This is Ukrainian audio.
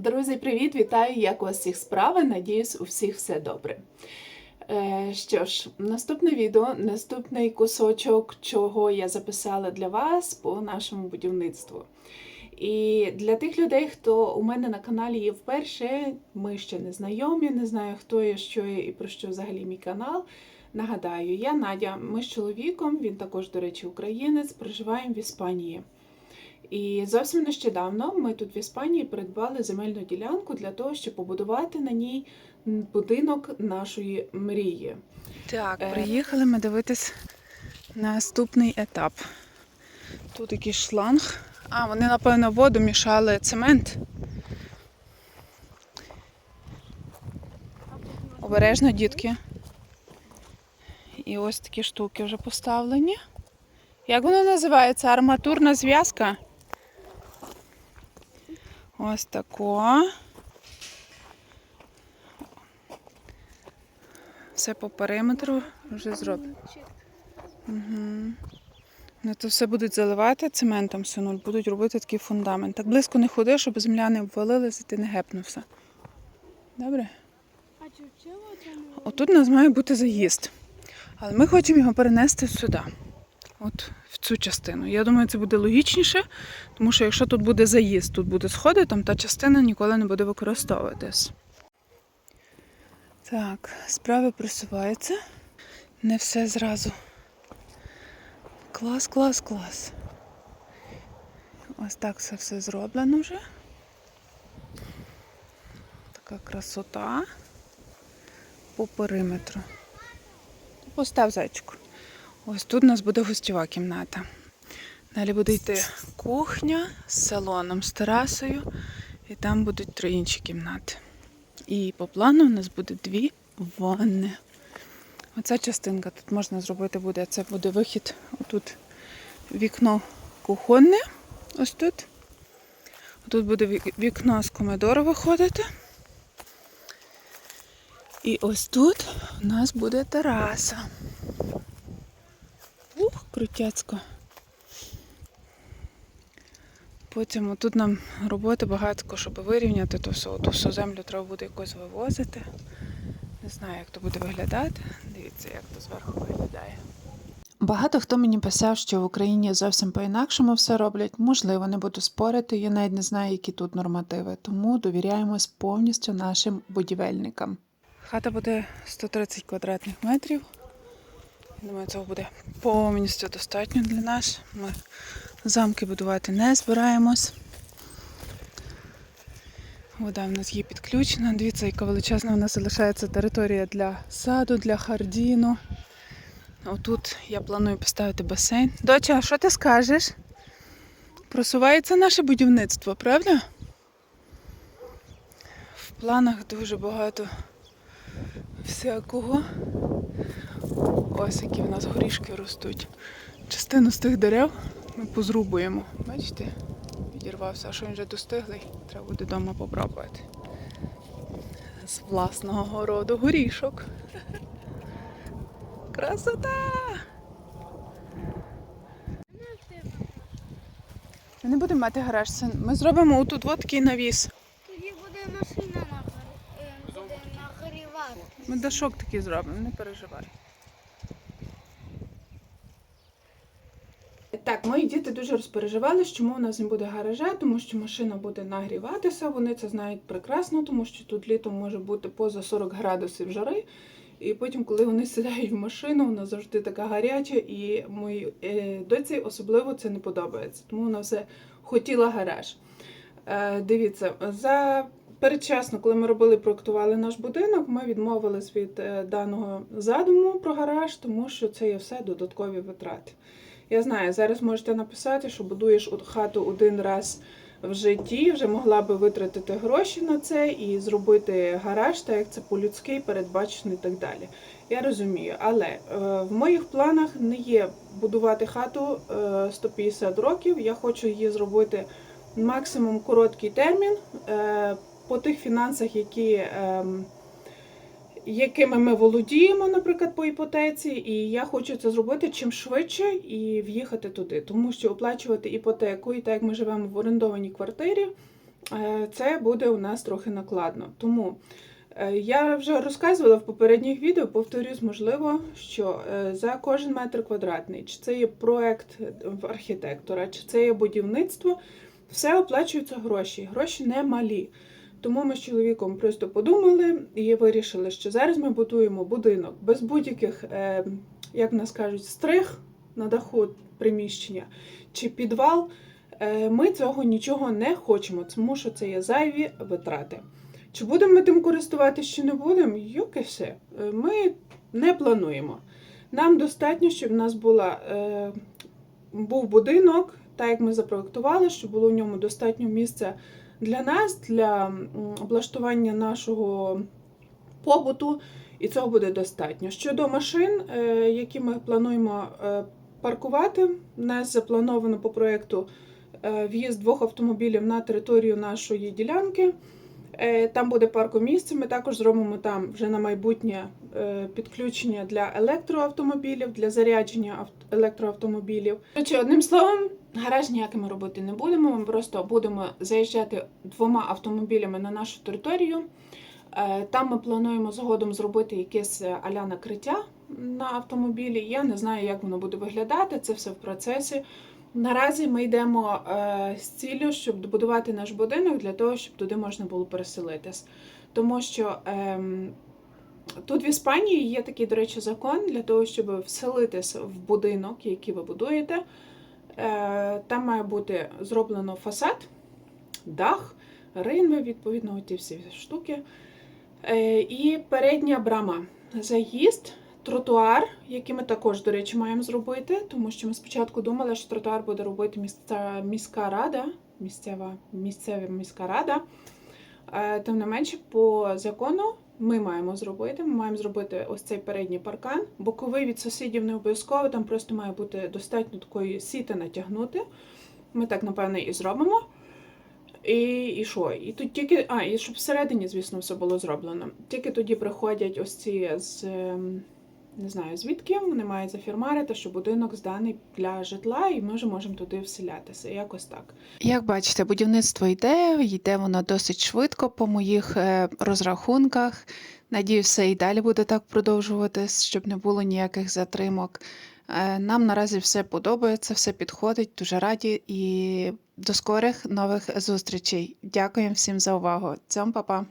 Друзі, привіт! Вітаю! Як у вас всіх справи? Надіюсь, у всіх все добре. Е, що ж, наступне відео, наступний кусочок, чого я записала для вас по нашому будівництву. І для тих людей, хто у мене на каналі є вперше, ми ще не знайомі, не знаю, хто я, що я і про що взагалі мій канал. Нагадаю, я Надя, ми з чоловіком, він також, до речі, українець, проживаємо в Іспанії. І зовсім нещодавно ми тут в Іспанії придбали земельну ділянку для того, щоб побудувати на ній будинок нашої мрії. Так, Е. приїхали ми дивитись наступний етап. Тут якийсь шланг. А, вони, напевно, воду мішали цемент. Обережно, дітки. І ось такі штуки вже поставлені. Як воно називається? Арматурна зв'язка? Ось тако. Все по периметру вже зроблено. Угу. Ну, то все будуть заливати цементом синуль, будуть робити такий фундамент. Так близько не ходи, щоб земля не обвалилася ти не гепнувся. Добре? А чучело там Отут у нас має бути заїзд. Але ми хочемо його перенести сюди. От в цю частину. Я думаю, це буде логічніше, тому що якщо тут буде заїзд, тут буде сходи, там та частина ніколи не буде використовуватись. Так, справи просуваються. Не все зразу. Клас, клас, клас. Ось так все все зроблено вже. Така красота по периметру. Постав зайчику. Ось тут у нас буде гостьова кімната. Далі буде йти кухня з салоном, з терасою, і там будуть три інші кімнати. І по плану у нас буде дві ванни. Оця частинка тут можна зробити буде. Це буде вихід. Тут вікно кухонне. Ось тут. Тут буде вікно з комедору виходити. І ось тут у нас буде тераса. Крутяцько. Потім тут нам роботи багато, щоб вирівняти то все. Ту всю землю треба буде якось вивозити. Не знаю, як то буде виглядати. Дивіться, як то зверху виглядає. Багато хто мені писав, що в Україні зовсім по-інакшому все роблять. Можливо, не буду спорити, я навіть не знаю, які тут нормативи, тому довіряємось повністю нашим будівельникам. Хата буде 130 квадратних метрів. Думаю, цього буде повністю достатньо для нас. Ми замки будувати не збираємось. Вода в нас є підключена. Дивіться, яка величезна у нас залишається територія для саду, для хардіну. Отут я планую поставити басейн. Доча, а що ти скажеш? Просувається наше будівництво, правда? В планах дуже багато всякого. Ось які в нас горішки ростуть. Частину з тих дерев ми позрубуємо. Бачите? Відірвався, а що він вже достиглий, треба буде вдома попробувати. З власного городу горішок. Красота! Ми не будемо мати гараж. Ми зробимо отут от такий навіс. тоді буде машина нагар- е, нагрівати. Ми дашок такий зробимо, не переживай. Так, мої діти дуже розпереживали, чому у нас не буде гаража, тому що машина буде нагріватися. Вони це знають прекрасно, тому що тут літом може бути поза 40 градусів жари. І потім, коли вони сідають в машину, вона завжди така гаряча, і моїй е, доці особливо це не подобається. Тому вона все хотіла гараж. Е, дивіться, за передчасно, коли ми робили, проектували наш будинок, ми відмовились від е, даного задуму про гараж, тому що це є все додаткові витрати. Я знаю, зараз можете написати, що будуєш хату один раз в житті, вже могла би витратити гроші на це і зробити гараж, так як це по-людськи передбачено і так далі. Я розумію, але е, в моїх планах не є будувати хату е, 150 років. Я хочу її зробити максимум короткий термін е, по тих фінансах, які. ем, якими ми володіємо, наприклад, по іпотеці, і я хочу це зробити чим швидше і в'їхати туди, тому що оплачувати іпотеку, і так як ми живемо в орендованій квартирі, е, це буде у нас трохи накладно. Тому е, я вже розказувала в попередніх відео, повторюсь, можливо, що е, за кожен метр квадратний, чи це є проект архітектора, чи це є будівництво, все оплачуються гроші. Гроші не малі. Тому ми з чоловіком просто подумали і вирішили, що зараз ми будуємо будинок без будь-яких, е, як в нас кажуть, стриг на даху приміщення чи підвал. Е, Ми цього нічого не хочемо, тому що це є зайві витрати. Чи будемо ми тим користуватися, чи не будемо? Юки все. Е, Ми не плануємо. Нам достатньо, щоб в нас була, був будинок, так як ми запроектували, щоб було в ньому достатньо місця для нас, для облаштування нашого побуту, і цього буде достатньо. Щодо машин, е, які ми плануємо е, паркувати, у нас заплановано по проєкту е, в'їзд двох автомобілів на територію нашої ділянки. Там буде паркомісце. Ми також зробимо там вже на майбутнє підключення для електроавтомобілів, для зарядження електроавтомобілів. Одним словом, гараж ніяким ми робити не будемо. Ми просто будемо заїжджати двома автомобілями на нашу територію. Е, Там ми плануємо згодом зробити якесь е, аля накриття на автомобілі. Я не знаю, як воно буде виглядати. Це все в процесі. Наразі ми йдемо е, з ціллю, щоб добудувати наш будинок для того, щоб туди можна було переселитись. Тому що ем, тут в Іспанії є такий, до речі, закон для того, щоб вселитись в будинок, який ви будуєте. Е, там має бути зроблено фасад, дах, ринви, відповідно, ті всі штуки. Е, і передня брама. Заїзд, тротуар, який ми також, до речі, маємо зробити, тому що ми спочатку думали, що тротуар буде робити місця, міська рада, місцева, місцева міська рада. Е, Тим не менше, по закону ми маємо зробити. Ми маємо зробити ось цей передній паркан. Боковий від сусідів не обов'язково, там просто має бути достатньо такої сіти натягнути. Ми так, напевне, і зробимо. І, і що? І тут тільки. А, і щоб всередині, звісно, все було зроблено. Тільки тоді приходять ось ці з. Не знаю звідки вони мають зафірмарити, що будинок зданий для житла, і ми вже можемо туди вселятися. Якось так. Як бачите, будівництво йде, йде воно досить швидко по моїх е, розрахунках. Надію, все і далі буде так продовжуватись, щоб не було ніяких затримок. Е, Нам наразі все подобається, все підходить, дуже раді і до скорих нових зустрічей. Дякуємо всім за увагу. Цьом, па-па!